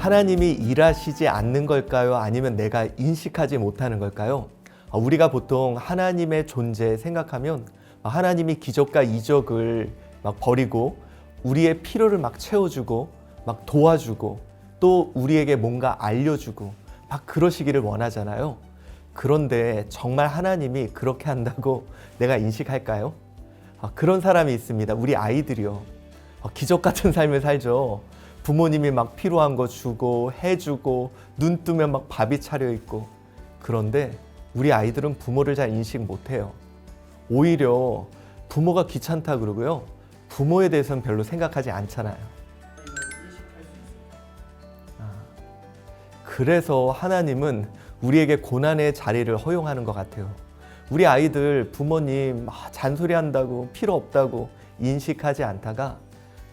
하나님이 일하시지 않는 걸까요? 아니면 내가 인식하지 못하는 걸까요? 아, 우리가 보통 하나님의 존재 생각하면 하나님이 기적과 이적을 막 버리고 우리의 필요를 막 채워주고 막 도와주고 또 우리에게 뭔가 알려주고 막 그러시기를 원하잖아요. 그런데 정말 하나님이 그렇게 한다고 내가 인식할까요? 아, 그런 사람이 있습니다. 우리 아이들이요. 아, 기적 같은 삶을 살죠. 부모님이 막 필요한 거 주고 해주고 눈 뜨면 막 밥이 차려 있고 그런데 우리 아이들은 부모를 잘 인식 못해요. 오히려 부모가 귀찮다 그러고요. 부모에 대해서는 별로 생각하지 않잖아요. 그래서 하나님은 우리에게 고난의 자리를 허용하는 것 같아요. 우리 아이들 부모님 아, 잔소리 한다고 필요 없다고 인식하지 않다가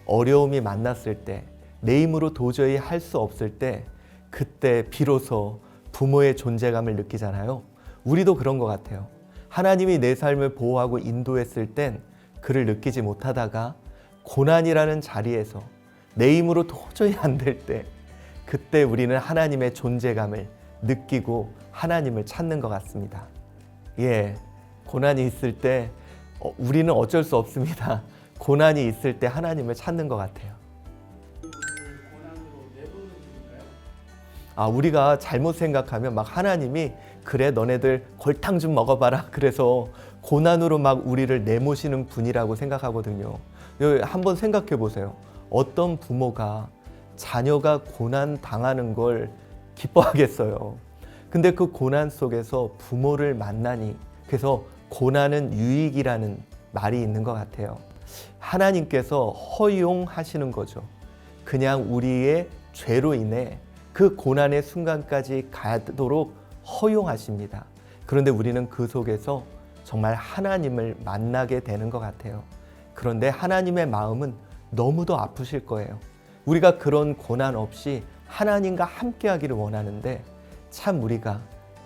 어려움이 만났을 때 내 힘으로 도저히 할 수 없을 때 그때 비로소 부모의 존재감을 느끼잖아요. 우리도 그런 것 같아요. 하나님이 내 삶을 보호하고 인도했을 땐 그를 느끼지 못하다가 고난이라는 자리에서 내 힘으로 도저히 안 될 때 그때 우리는 하나님의 존재감을 느끼고 하나님을 찾는 것 같습니다. 예, 고난이 있을 때 어, 우리는 어쩔 수 없습니다. 고난이 있을 때 하나님을 찾는 것 같아요. 아, 우리가 잘못 생각하면 막 하나님이 그래 너네들 골탕 좀 먹어봐라. 그래서 고난으로 막 우리를 내모시는 분이라고 생각하거든요. 한번 생각해 보세요. 어떤 부모가 자녀가 고난 당하는 걸 기뻐하겠어요. 근데 그 고난 속에서 부모를 만나니 그래서 고난은 유익이라는 말이 있는 것 같아요. 하나님께서 허용하시는 거죠. 그냥 우리의 죄로 인해 그 고난의 순간까지 가도록 허용하십니다. 그런데 우리는 그 속에서 정말 하나님을 만나게 되는 것 같아요. 그런데 하나님의 마음은 너무도 아프실 거예요. 우리가 그런 고난 없이 하나님과 함께 하기를 원하는데 참 우리가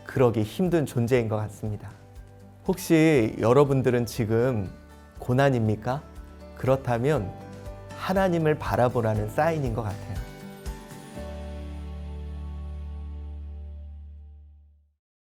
그러기 힘든 존재인 것 같습니다. 혹시 여러분들은 지금 고난입니까? 그렇다면 하나님을 바라보라는 사인인 것 같아요.